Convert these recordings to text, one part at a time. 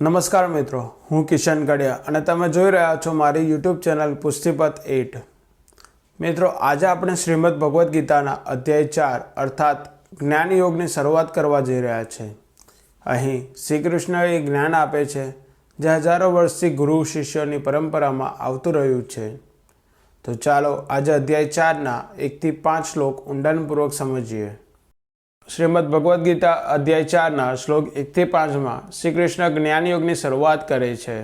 નમસ્કાર મિત્રો, હું કિશન ગડિયા અને તમે જોઈ રહ્યા છો મારી યુટ્યુબ ચેનલ પુસ્તિપત એટ. મિત્રો, આજે આપણે શ્રીમદ ભગવદ્ ગીતાના અધ્યાય ચાર અર્થાત જ્ઞાન યોગની શરૂઆત કરવા જઈ રહ્યા છે. અહીં શ્રી કૃષ્ણએ જ્ઞાન આપે છે, જે હજારો વર્ષથી ગુરુ, શિષ્યોની પરંપરામાં આવતું રહ્યું છે. તો ચાલો આજે અધ્યાય ચારના એકથી પાંચ શ્લોક ઊંડાણપૂર્વક સમજીએ. શ્રીમદ ભગવદ્ ગીતા અધ્યાય ચારના શ્લોક એકથી પાંચમાં શ્રી કૃષ્ણ જ્ઞાનયોગની શરૂઆત કરે છે.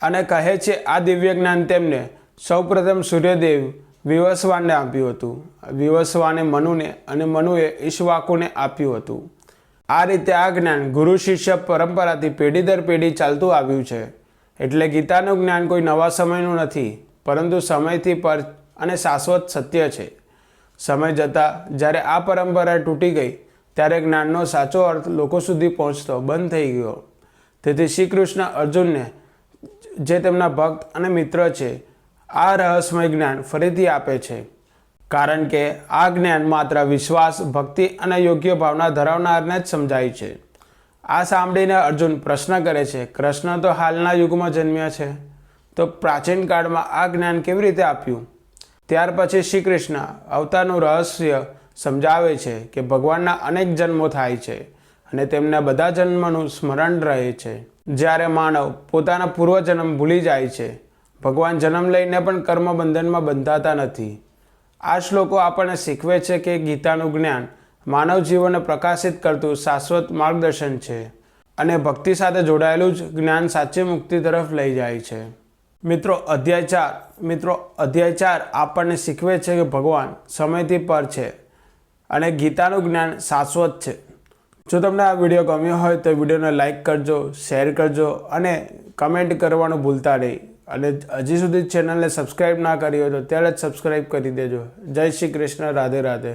અને કહે છે, આ દિવ્ય જ્ઞાન તેમને સૌપ્રથમ સૂર્યદેવ વિવસ્વાનને આપ્યું હતું. વિવસ્વાને મનુને અને મનુએ ઈશ્વાકુને આપ્યું હતું. આ રીતે આ જ્ઞાન ગુરુ શિષ્ય પરંપરાથી પેઢી દર પેઢી ચાલતું આવ્યું છે. એટલે ગીતાનું જ્ઞાન કોઈ નવા સમયનું નથી, પરંતુ સમયથી પર અને શાશ્વત સત્ય છે. સમય જતાં જ્યારે આ પરંપરા તૂટી ગઈ, ત્યારે જ્ઞાનનો સાચો અર્થ લોકો સુધી પહોંચતો, બંધ થઈ ગયો. તેથી શ્રી કૃષ્ણ અર્જુનને, જે તેમના ભક્ત અને મિત્ર છે, આ રહસ્યમય જ્ઞાન ફરીથી આપે છે. કારણ કે આ જ્ઞાન માત્ર વિશ્વાસ, ભક્તિ અને યોગ્ય ભાવના ધરાવનારને જ સમજાય છે. આ સાંભળીને અર્જુન પ્રશ્ન કરે છે, કૃષ્ણ તો હાલના યુગમાં જન્મ્યા છે. તો પ્રાચીન કાળમાં આ જ્ઞાન કેવી રીતે આપ્યું? ત્યાર પછી શ્રી કૃષ્ણ અવતારનું રહસ્ય સમજાવે છે કે ભગવાનના અનેક જન્મો થાય છે અને તેમના બધા જન્મનું સ્મરણ રહે છે. જ્યારે માનવ પોતાના પૂર્વજન્મ ભૂલી જાય છે, ભગવાન જન્મ લઈને પણ કર્મ બંધનમાં બંધાતા નથી. આ શ્લોકો આપણને શીખવે છે કે ગીતાનું જ્ઞાન માનવ જીવનને પ્રકાશિત કરતું શાશ્વત માર્ગદર્શન છે અને ભક્તિ સાથે જોડાયેલું જ જ્ઞાન સાચી મુક્તિ તરફ લઈ જાય છે. મિત્રો, અધ્યાય ચાર. મિત્રો, અધ્યાય ચાર આપણને શીખવે છે કે ભગવાન સમયથી પર છે અને ગીતાનું જ્ઞાન શાશ્વત છે. જો તમને આ વીડિયો ગમ્યો હોય તો વિડીયોને લાઇક કરજો, શેર કરજો અને કમેન્ટ કરવાનું ભૂલતા નહીં. અને હજી સુધી ચેનલને સબસ્ક્રાઈબ ના કરી હોય તો ત્યારે જ સબસ્ક્રાઈબ કરી દેજો. જય શ્રી કૃષ્ણ, રાધે રાધે.